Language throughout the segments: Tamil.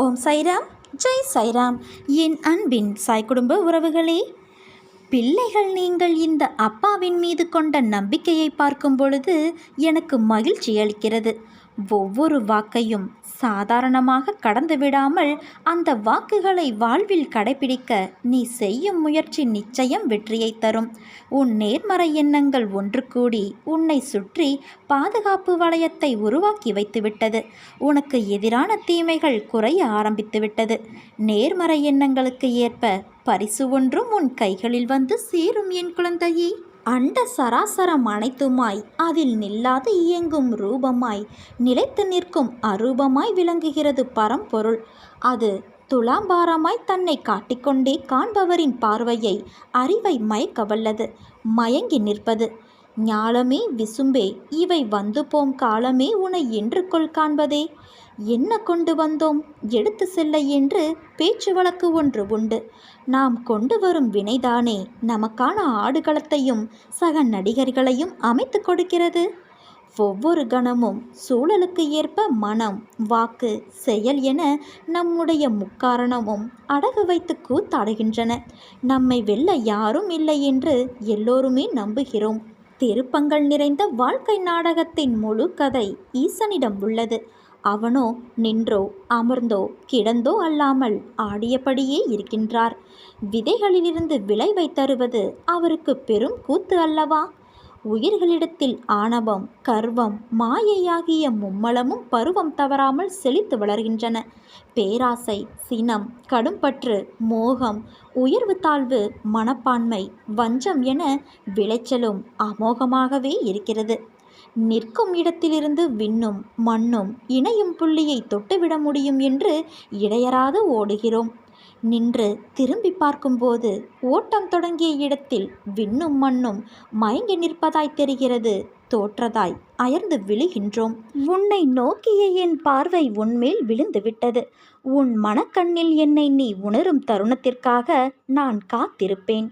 ஓம் சைராம் ஜெய் சைராம். என் அன்பின் சாய் குடும்ப உறவுகளே பிள்ளைகள் நீங்கள் இந்த அப்பாவின் மீது கொண்ட நம்பிக்கையை பார்க்கும் பொழுது எனக்கு மகிழ்ச்சி அளிக்கிறது. ஒவ்வொரு வாக்கையும் சாதாரணமாக கடந்து விடாமல் அந்த வாக்குகளை வாழ்வில் கடைபிடிக்க நீ செய்யும் முயற்சி நிச்சயம் வெற்றியை தரும். உன் நேர்மறை எண்ணங்கள் ஒன்று கூடி உன்னை சுற்றி பாதுகாப்பு வளையத்தை உருவாக்கி வைத்துவிட்டது. உனக்கு எதிரான தீமைகள் குறைய ஆரம்பித்துவிட்டது. நேர்மறை எண்ணங்களுக்கு ஏற்ப பரிசு ஒன்றும் உன் கைகளில் வந்து சேரும் என் குழந்தையே. அண்ட சராசரம் அனைத்துமாய் அதில் நில்லாது இயங்கும் ரூபமாய் நிலைத்து நிற்கும் அரூபமாய் விளங்குகிறது பரம்பொருள். அது துலாம்பாரமாய் தன்னை காட்டிக்கொண்டே காண்பவரின் பார்வையை அறிவை மயக்கவல்லது மயங்கி நிற்பது. ஞாலமே விசும்பே இவை வந்து போம் காலமே உனை என்று கொள் காண்பதே. என்ன கொண்டு வந்தோம்? எடுத்து செல்ல என்று பேச்சு வழக்கு ஒன்று உண்டு. நாம் கொண்டு வரும் வினைதானே நமக்கான ஆடுகளத்தையும் சக நடிகர்களையும் அமைத்து கொடுக்கிறது. ஒவ்வொரு கணமும் சூழலுக்கு ஏற்ப மனம் வாக்கு செயல் என நம்முடைய முக்காரணமும் அடகு வைத்து கூத்தாடுகின்றன நம்மை வெல்ல யாரும் இல்லை என்று எல்லோருமே நம்புகிறோம். திருப்பங்கள் நிறைந்த வாழ்க்கை நாடகத்தின் முழு கதை ஈசனிடம் உள்ளது. அவனோ நின்றோ அமர்ந்தோ கிடந்தோ அல்லாமல் ஆடியபடியே இருக்கின்றார். விதைகளிலிருந்து விளைவை தருவது அவருக்கு பெரும் கூத்து அல்லவா? உயிர்களிடத்தில் ஆணவம் கர்வம் மாயையாகிய மும்மலமும் பருவம் தவறாமல் செழித்து வளர்கின்றன. பேராசை சினம் கடும்பற்று மோகம் உயர்வு தாழ்வு மனப்பான்மை வஞ்சம் என விளைச்சலும் அமோகமாகவே இருக்கிறது. நிற்கும் இடத்திலிருந்து விண்ணும் மண்ணும் இணையும் புள்ளியை தொட்டுவிட முடியும் என்று இடையறாது ஓடுகிறோம். நின்று திரும்பி பார்க்கும்போது ஓட்டம் தொடங்கிய இடத்தில் விண்ணும் மண்ணும் மயங்கி நிற்பதாய் தெரிகிறது. தோற்றதாய் அயர்ந்து விழுகின்றோம். உன்னை நோக்கிய என் பார்வை உன்மேல் விழுந்து விட்டது உன் மனக்கண்ணில் என்னை நீ உணரும் தருணத்திற்காக நான் காத்திருப்பேன்.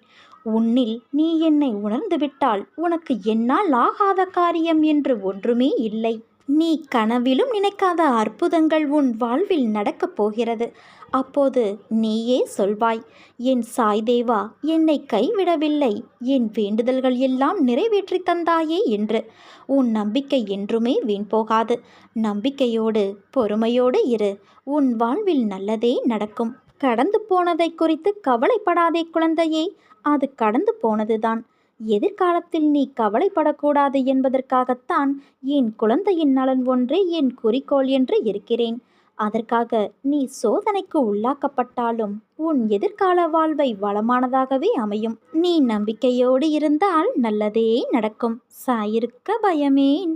உன்னில் நீ என்னை உணர்ந்துவிட்டால் உனக்கு என்னால் ஆகாத காரியம் என்று ஒன்றுமே இல்லை. நீ கனவிலும் நினைக்காத அற்புதங்கள் உன் வாழ்வில் நடக்கப் போகிறது. அப்போது நீயே சொல்வாய் என் சாய் தேவா என்னை கைவிடவில்லை. என் வேண்டுதல்கள் எல்லாம் நிறைவேற்றி தந்தாயே என்று. உன் நம்பிக்கை என்றுமே வீண் போகாது. நம்பிக்கையோடு பொறுமையோடு இரு. உன் வாழ்வில் நல்லதே நடக்கும். கடந்து போனதை குறித்து கவலைப்படாதே குழந்தையே அது கடந்து போனதுதான். எதிர்காலத்தில் நீ கவலைப்படக்கூடாது என்பதற்காகத்தான் என் குழந்தையின் நலன் ஒன்றே என் குறிக்கோள் என்று இருக்கிறேன். அதற்காக நீ சோதனைக்கு உள்ளாக்கப்பட்டாலும் உன் எதிர்கால வாழ்வை வளமானதாகவே அமையும். நீ நம்பிக்கையோடு இருந்தால் நல்லதே நடக்கும். சாயிருக்க பயமேன்.